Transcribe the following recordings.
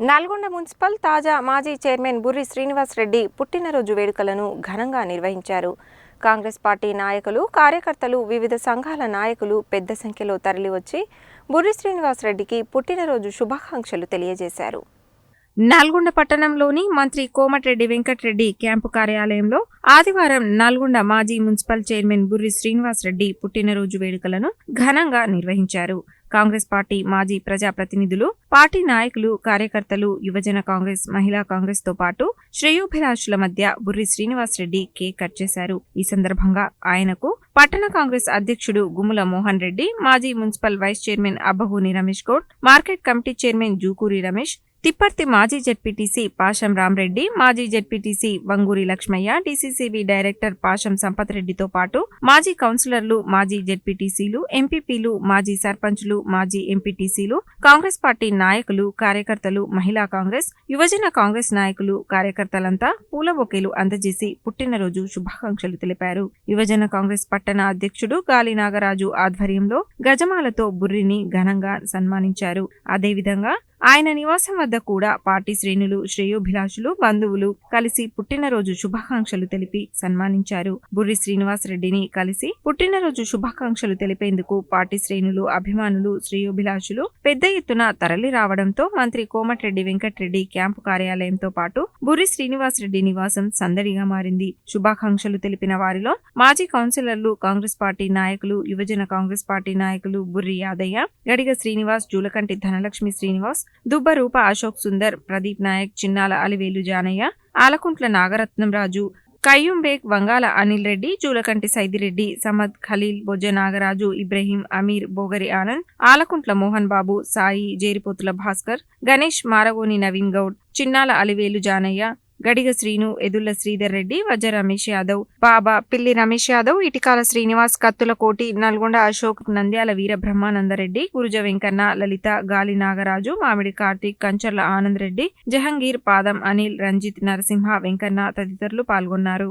Nalgonda municipal తాజా మాజీ chairman Burri Srinivas Reddy పుట్టినరోజు వేడుకలను ఘనంగా నిర్వహించారు. కాంగ్రెస్ పార్టీ నాయకులు కార్యకర్తలు వివిధ సంఘాల నాయకులు పెద్ద సంఖ్యలో తరలివచ్చి బుర్రి శ్రీనివాస్ రెడ్డికి పుట్టినరోజు శుభాకాంక్షలు తెలియజేశారు. నల్గొండ పట్టణంలోని మంత్రి కోమటిరెడ్డి వెంకటరెడ్డి క్యాంపు కార్యాలయంలో ఆదివారం నల్గొండ మాజీ మున్సిపల్ చైర్మన్ బుర్రి శ్రీనివాస్ రెడ్డి పుట్టినరోజు వేడుకలను ఘనంగా నిర్వహించారు. కాంగ్రెస్ పార్టీ మాజీ ప్రజాప్రతినిధులు పార్టీ నాయకులు కార్యకర్తలు యువజన కాంగ్రెస్ మహిళా కాంగ్రెస్తో పాటు శ్రేయోభిలాషుల మధ్య బుర్రి శ్రీనివాస్ రెడ్డి కేక్ కట్ చేశారు. ఈ సందర్భంగా ఆయనకు పట్టణ కాంగ్రెస్ అధ్యక్షుడు గుమ్ముల మోహన్ రెడ్డి మాజీ municipal vice chairman Abbahuni Ramesh Goud market committee chairman Jukuri Ramesh Tipparthi మాజీ జెడ్పీటీసీ పాషం రామ్రెడ్డి మాజీ ZPTC Vanguri Lakshmaiah DCCB director Pasham Sampath రెడ్డితో పాటు మాజీ కౌన్సిలర్లు మాజీ జెడ్పీటీసీలు ఎంపీపీలు మాజీ సర్పంచ్లు మాజీ ఎంపీటీసీలు కాంగ్రెస్ పార్టీ నాయకులు కార్యకర్తలు మహిళా కాంగ్రెస్ యువజన కాంగ్రెస్ నాయకులు కార్యకర్తలంతా పూల బొకేలు అందజేసి పుట్టినరోజు శుభాకాంక్షలు తెలిపారు. యువజన కాంగ్రెస్ పట్టణ అధ్యక్షుడు గాలి నాగరాజు ఆధ్వర్యంలో గజమాలతో బుర్రిని ఘనంగా సన్మానించారు. అదేవిధంగా ఆయన నివాసం వద్ద కూడా పార్టీ శ్రేణులు శ్రేయోభిలాషులు బంధువులు కలిసి పుట్టినరోజు శుభాకాంక్షలు తెలిపి సన్మానించారు. బుర్రి శ్రీనివాస్ రెడ్డిని కలిసి పుట్టినరోజు శుభాకాంక్షలు తెలిపేందుకు పార్టీ శ్రేణులు అభిమానులు శ్రేయోభిలాషులు పెద్ద ఎత్తున తరలి రావడంతో మంత్రి కోమటిరెడ్డి వెంకటరెడ్డి క్యాంపు కార్యాలయంతో పాటు బుర్రి శ్రీనివాస్ రెడ్డి నివాసం సందడిగా మారింది. శుభాకాంక్షలు తెలిపిన వారిలో మాజీ కౌన్సిలర్లు కాంగ్రెస్ పార్టీ నాయకులు యువజన కాంగ్రెస్ పార్టీ నాయకులు బుర్రి యాదయ్య గడిగ శ్రీనివాస్ జూలకంటి ధనలక్ష్మి శ్రీనివాస్ దుబ్బ రూప అశోక్ సుందర్ ప్రదీప్ నాయక్ చిన్నాల అలివేలు జానయ్య ఆలకుంట్ల నాగరత్నం రాజు కయ్యూం బేగ్ వంగాల అనిల్ రెడ్డి జూలకంటి సైదిరెడ్డి సమద్ ఖలీల్ బొజ్జ నాగరాజు ఇబ్రహీం అమీర్ బోగరి ఆనంద్ ఆలకుంట్ల మోహన్ బాబు సాయి జేరిపోతుల భాస్కర్ గణేష్ మారగోని నవీన్ గౌడ్ చిన్నాల అలివేలు జానయ్య గడిగ శ్రీను ఎదుళ్ళ శ్రీధర్ రెడ్డి వజ్ర రమేష్ యాదవ్ బాబా పిల్లి రమేష్ యాదవ్ ఇటికాల శ్రీనివాస్ కత్తుల కోటి నల్గొండ అశోక్ నంద్యాల వీర బ్రహ్మానందరెడ్డి గురుజ వెంకన్న లలిత గాలి నాగరాజు మామిడి కార్తీక్ కంచర్ల ఆనంద్ రెడ్డి జహంగీర్ పాదం అనిల్ రంజిత్ నరసింహ వెంకన్న తదితరులు పాల్గొన్నారు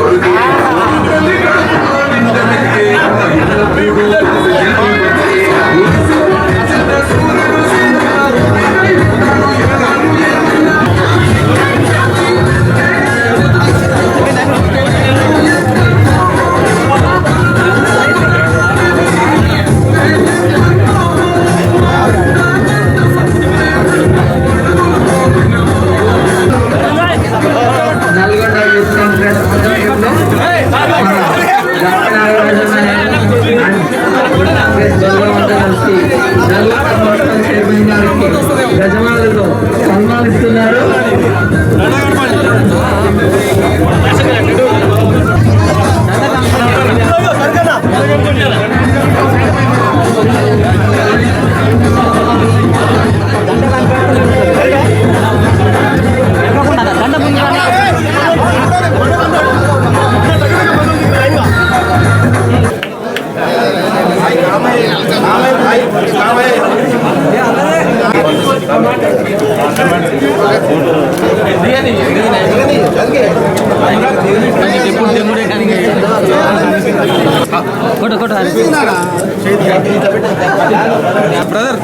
బ్రదర్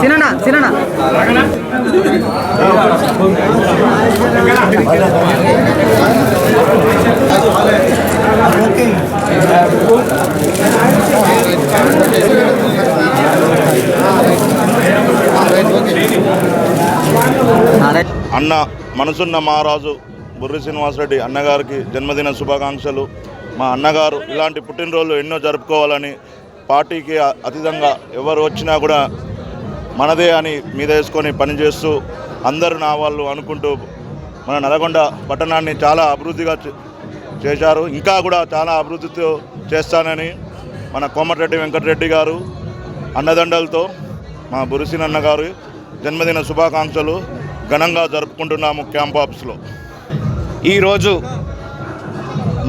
సిననా సిననా ఓకే అన్న మనసున్న మహారాజు బుర్రి శ్రీనివాసరెడ్డి అన్నగారికి జన్మదిన శుభాకాంక్షలు. మా అన్నగారు ఇలాంటి పుట్టినరోజులు ఎన్నో జరుపుకోవాలని పార్టీకి అతీతంగా ఎవరు వచ్చినా కూడా మనదే అని మీద వేసుకొని పనిచేస్తూ అందరూ నా వాళ్ళు అనుకుంటూ మన నల్గొండ పట్టణాన్ని చాలా అభివృద్ధిగా చేశారు. ఇంకా కూడా చాలా అభివృద్ధితో చేస్తానని మన కోమటిరెడ్డి వెంకటరెడ్డి గారు అన్నదండలతో మా బురిసిన్ అన్నగారు జన్మదిన శుభాకాంక్షలు. ఘనంగా జరుపుకుంటున్నాము క్యాంప్ ఆఫీస్లో. ఈరోజు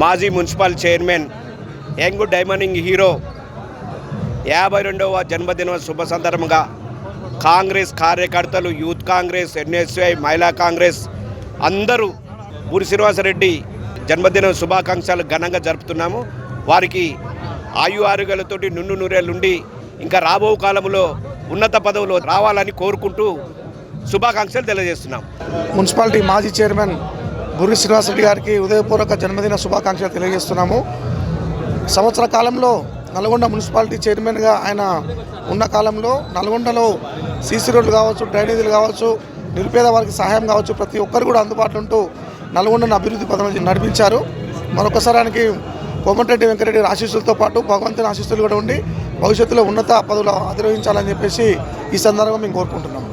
మాజీ municipal chairman young dynamic hero యాభై రెండవ జన్మదిన శుభ సందర్భంగా కాంగ్రెస్ కార్యకర్తలు యూత్ కాంగ్రెస్ ఎన్ఎస్ఐ మహిళా కాంగ్రెస్ అందరూ ఊరి శ్రీనివాసరెడ్డి జన్మదిన శుభాకాంక్షలు ఘనంగా జరుపుతున్నాము. వారికి ఆయు ఆరోగ్యాలతోటి నుండు నూరేళ్ళుండి ఇంకా రాబో కాలంలో ఉన్నత పదవులు రావాలని కోరుకుంటూ శుభాకాంక్షలు తెలియజేస్తున్నాం. మున్సిపాలిటీ మాజీ చైర్మన్ బుర్రి శ్రీనివాసరెడ్డి గారికి ఉదయపూర్వక జన్మదిన శుభాకాంక్షలు తెలియజేస్తున్నాము. సంవత్సర కాలంలో నల్గొండ మున్సిపాలిటీ చైర్మన్గా ఆయన ఉన్న కాలంలో నల్గొండలో సీసీ రోడ్లు కావచ్చు డ్రైనేజీలు కావచ్చు నిరుపేద వారికి సహాయం కావచ్చు ప్రతి ఒక్కరు కూడా అందుబాటులో ఉంటూ నల్గొండను అభివృద్ధి పథకం నడిపించారు. మరొకసారి ఆయనకి కోమటిరెడ్డి వెంకరెడ్డి ఆశీస్సులతో పాటు భగవంతుని ఆశీస్సులు కూడా ఉండి భవిష్యత్తులో ఉన్నత పదవులు అధిరోహించాలని చెప్పేసి ఈ సందర్భంగా మేము కోరుకుంటున్నాం.